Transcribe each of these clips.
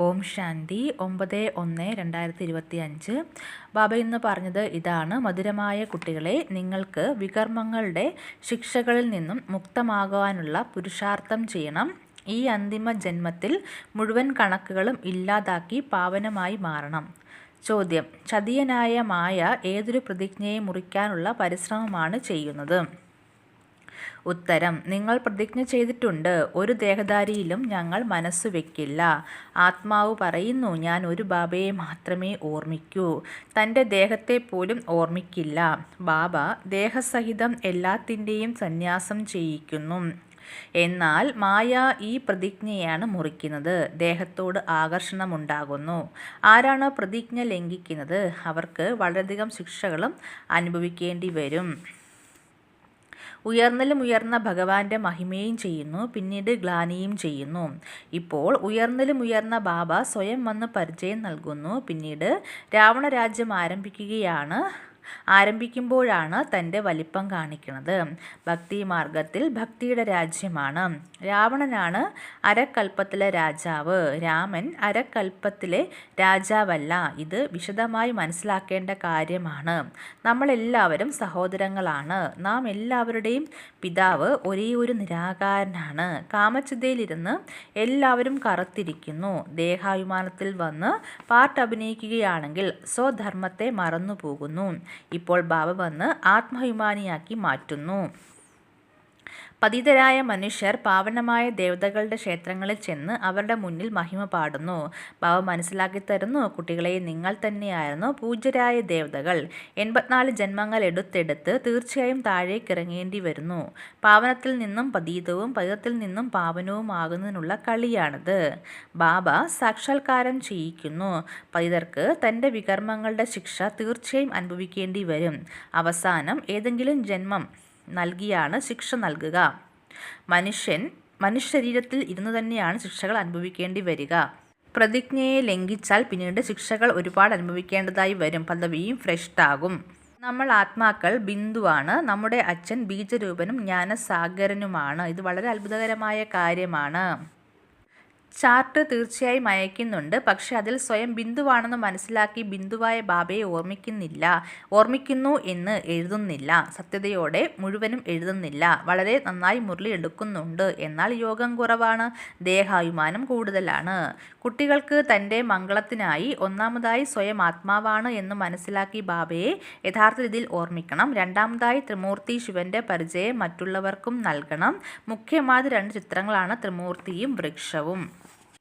ഓം ശാന്തി ഒമ്പത് ഒന്ന് രണ്ടായിരത്തി ഇരുപത്തി അഞ്ച് ബാബ ഇന്ന് പറഞ്ഞത് ഇതാണ്. മധുരമായ കുട്ടികളെ നിങ്ങൾക്ക് വികർമ്മങ്ങളുടെ ശിക്ഷകളിൽ നിന്നും മുക്തമാകുവാനുള്ള പുരുഷാർത്ഥം ചെയ്യണം. ഈ അന്തിമ ജന്മത്തിൽ മുഴുവൻ കണക്കുകളും ഇല്ലാതാക്കി പാവനമായി മാറണം. ചോദ്യം. ചതിയനായ മായ ഏതൊരു പ്രതിജ്ഞയെ മുറിക്കാനുള്ള പരിശ്രമമാണ് ചെയ്യുന്നത്? ഉത്തരം നിങ്ങൾ പ്രതിജ്ഞ ചെയ്തിട്ടുണ്ട്. ഒരു ദേഹധാരിയിലും ഞങ്ങൾ മനസ്സ് വെക്കില്ല. ആത്മാവ് പറയുന്നു ഞാൻ ഒരു ബാബയെ മാത്രമേ ഓർമ്മിക്കൂ. തന്റെ ദേഹത്തെ പോലും ഓർമ്മിക്കില്ല. ബാബ ദേഹസഹിതം എല്ലാത്തിന്റെയും സന്യാസം ചെയ്യിക്കുന്നു. എന്നാൽ മായ ഈ പ്രതിജ്ഞയാണ് മുറിക്കുന്നത്. ദേഹത്തോട് ആകർഷണമുണ്ടാകുന്നു. ആരാണോ പ്രതിജ്ഞ ലംഘിക്കുന്നത് അവർക്ക് വളരെയധികം ശിക്ഷകളും അനുഭവിക്കേണ്ടി വരും. ഉയർന്നലും ഉയർന്ന ഭഗവാന്റെ മഹിമയും ചെയ്യുന്നു പിന്നീട് ഗ്ലാനിയും ചെയ്യുന്നു. ഇപ്പോൾ ഉയർന്നലും ഉയർന്ന ബാബ സ്വയം വന്ന് പരിചയം നൽകുന്നു പിന്നീട് രാവണരാജ്യം ആരംഭിക്കുകയാണ്. ആരംഭിക്കുമ്പോഴാണ് തന്റെ വലിപ്പം കാണിക്കുന്നത്. ഭക്തി മാർഗത്തിൽ ഭക്തിയുടെ രാജ്യമാണ്. രാവണനാണ് അരക്കൽപ്പത്തിലെ രാജാവ്. രാമൻ അരക്കൽപ്പത്തിലെ രാജാവല്ല. ഇത് വിശദമായി മനസ്സിലാക്കേണ്ട കാര്യമാണ്. നമ്മളെല്ലാവരും സഹോദരങ്ങളാണ്. നാം എല്ലാവരുടെയും പിതാവ് ഒരേ ഒരു നിരാകാരനാണ്. കാമച്ചിതയിലിരുന്ന് എല്ലാവരും കറുത്തിരിക്കുന്നു. ദേഹാഭിമാനത്തിൽ വന്ന് പാട്ട് അഭിനയിക്കുകയാണെങ്കിൽ സ്വധർമ്മത്തെ മറന്നുപോകുന്നു. ഇപ്പോൾ ബാബ വന്ന് ആത്മാഭിമാനിയാക്കി മാറ്റുന്നു. പതിതരായ മനുഷ്യർ പാവനമായ ദേവതകളുടെ ക്ഷേത്രങ്ങളിൽ ചെന്ന് അവരുടെ മുന്നിൽ മഹിമ പാടുന്നു. ബാബ മനസ്സിലാക്കി തരുന്നു കുട്ടികളെ നിങ്ങൾ തന്നെയായിരുന്നു പൂജ്യരായ ദേവതകൾ. എൺപത്തിനാല് ജന്മങ്ങൾ എടുത്തെടുത്ത് തീർച്ചയായും താഴേക്കിറങ്ങേണ്ടി വരുന്നു. പാവനത്തിൽ നിന്നും പതീതവും പതിതത്തിൽ നിന്നും പാവനവും ആകുന്നതിനുള്ള കളിയാണിത്. ബാബ സാക്ഷാത്കാരം ചെയ്യിക്കുന്നു. പതിതർക്ക് തന്റെ വികർമ്മങ്ങളുടെ ശിക്ഷ തീർച്ചയായും അനുഭവിക്കേണ്ടി വരും. അവസാനം ഏതെങ്കിലും ജന്മം നൽകിയാണ് ശിക്ഷ നൽകുക. മനുഷ്യൻ മനുഷ്യശരീരത്തിൽ ഇരുന്നു തന്നെയാണ് ശിക്ഷകൾ അനുഭവിക്കേണ്ടി വരിക. പ്രതിജ്ഞയെ ലംഘിച്ചാൽ പിന്നീട് ശിക്ഷകൾ ഒരുപാട് അനുഭവിക്കേണ്ടതായി വരും. പദവിയും ഫ്രഷ്ടാകും. നമ്മൾ ആത്മാക്കൾ ബിന്ദുവാണ്. നമ്മുടെ അച്ഛൻ ബീജരൂപനും ജ്ഞാനസാഗരനുമാണ്. ഇത് വളരെ അത്ഭുതകരമായ കാര്യമാണ്. ചാർട്ട് തീർച്ചയായും അയക്കുന്നുണ്ട്. പക്ഷെ അതിൽ സ്വയം ബിന്ദുവാണെന്ന് മനസ്സിലാക്കി ബിന്ദുവായ ബാബയെ ഓർമ്മിക്കുന്നില്ല. ഓർമ്മിക്കുന്നു എന്ന് എഴുതുന്നില്ല. സത്യതയോടെ മുഴുവനും എഴുതുന്നില്ല. വളരെ നന്നായി മുരളി എടുക്കുന്നുണ്ട്. എന്നാൽ യോഗം കുറവാണ്. ദേഹാഭിമാനം കൂടുതലാണ്. കുട്ടികൾക്ക് തന്റെ മംഗളത്തിനായി ഒന്നാമതായി സ്വയം ആത്മാവാണ് എന്ന് മനസ്സിലാക്കി ബാബയെ യഥാർത്ഥ രീതിയിൽ ഓർമ്മിക്കണം. രണ്ടാമതായി ത്രിമൂർത്തി ശിവന്റെ പരിചയം മറ്റുള്ളവർക്കും നൽകണം. മുഖ്യമായത് രണ്ട് ചിത്രങ്ങളാണ് ത്രിമൂർത്തിയും വൃക്ഷവും.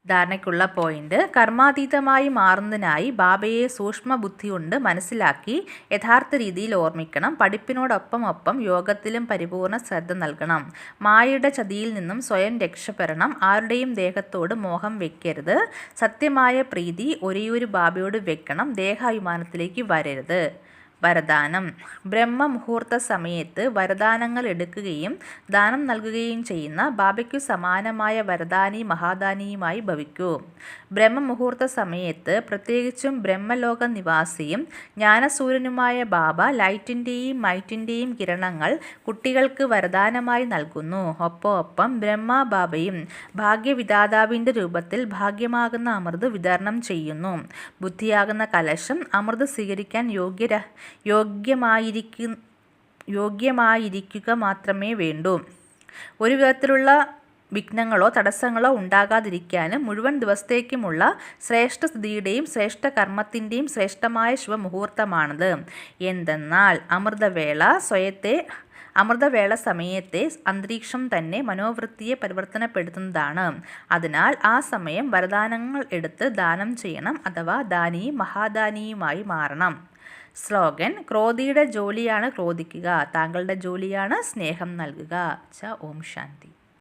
ധാരണയ്ക്കുള്ള പോയിന്റ് കർമാതീതമായി മാറുന്നതിനായി ബാബയെ സൂക്ഷ്മ ബുദ്ധി കൊണ്ട് മനസ്സിലാക്കി യഥാർത്ഥ രീതിയിൽ ഓർമ്മിക്കണം. പഠിപ്പിനോടൊപ്പം ഒപ്പം യോഗത്തിലും പരിപൂർണ ശ്രദ്ധ നൽകണം. മായയുടെ ചതിയിൽ നിന്നും സ്വയം രക്ഷപ്പെടണം. ആരുടെയും ദേഹത്തോട് മോഹം വെക്കരുത്. സത്യമായ പ്രീതി ഒരേയൊരു ബാബയോട് വെക്കണം. ദേഹാഭിമാനത്തിലേക്ക് വരരുത്. വരദാനം. ബ്രഹ്മ മുഹൂർത്ത സമയത്ത് വരദാനങ്ങൾ എടുക്കുകയും ദാനം നൽകുകയും ചെയ്യുന്ന ബാബയ്ക്കു സമാനമായ വരദാനി മഹാദാനിയുമായി ഭവിക്കൂ. ബ്രഹ്മ മുഹൂർത്ത സമയത്ത് പ്രത്യേകിച്ചും ബ്രഹ്മലോക നിവാസിയും ജ്ഞാനസൂര്യനുമായ ബാബ ലൈറ്റിന്റെയും മൈറ്റിന്റെയും കിരണങ്ങൾ കുട്ടികൾക്ക് വരദാനമായി നൽകുന്നു. ഒപ്പം ബ്രഹ്മ ബാബയും ഭാഗ്യവിദാതാവിന്റെ രൂപത്തിൽ ഭാഗ്യമാകുന്ന അമൃത് വിതരണം ചെയ്യുന്നു. ബുദ്ധിയാകുന്ന കലശം അമൃത് സ്വീകരിക്കാൻ യോഗ്യര യോഗ്യമായിരിക്കു യോഗ്യമായിരിക്കുക മാത്രമേ വേണ്ടൂ. ഒരു വിധത്തിലുള്ള വിഘ്നങ്ങളോ തടസ്സങ്ങളോ ഉണ്ടാകാതിരിക്കാനും മുഴുവൻ ദിവസത്തേക്കുമുള്ള ശ്രേഷ്ഠ ശ്രേഷ്ഠസ്ഥിതിയുടെയും ശ്രേഷ്ഠ കർമ്മത്തിന്റെയും ശ്രേഷ്ഠമായ ശുഭമുഹൂർത്തമാണത് എന്തെന്നാൽ അമൃതവേള സ്വയത്തെ അമൃതവേള സമയത്തെ അന്തരീക്ഷം തന്നെ മനോവൃത്തിയെ പരിവർത്തനപ്പെടുത്തുന്നതാണ്. അതിനാൽ ആ സമയം വരദാനങ്ങൾ എടുത്ത് ദാനം ചെയ്യണം അഥവാ ദാനിയും മഹാദാനിയുമായി മാറണം. സ്ലോഗൻ ക്രോധിയുടെ ജോലിയാണ് ക്രോധിക്കുക താങ്കളുടെ ജോലിയാണ് സ്നേഹം നൽകുക. ച ഓം ശാന്തി.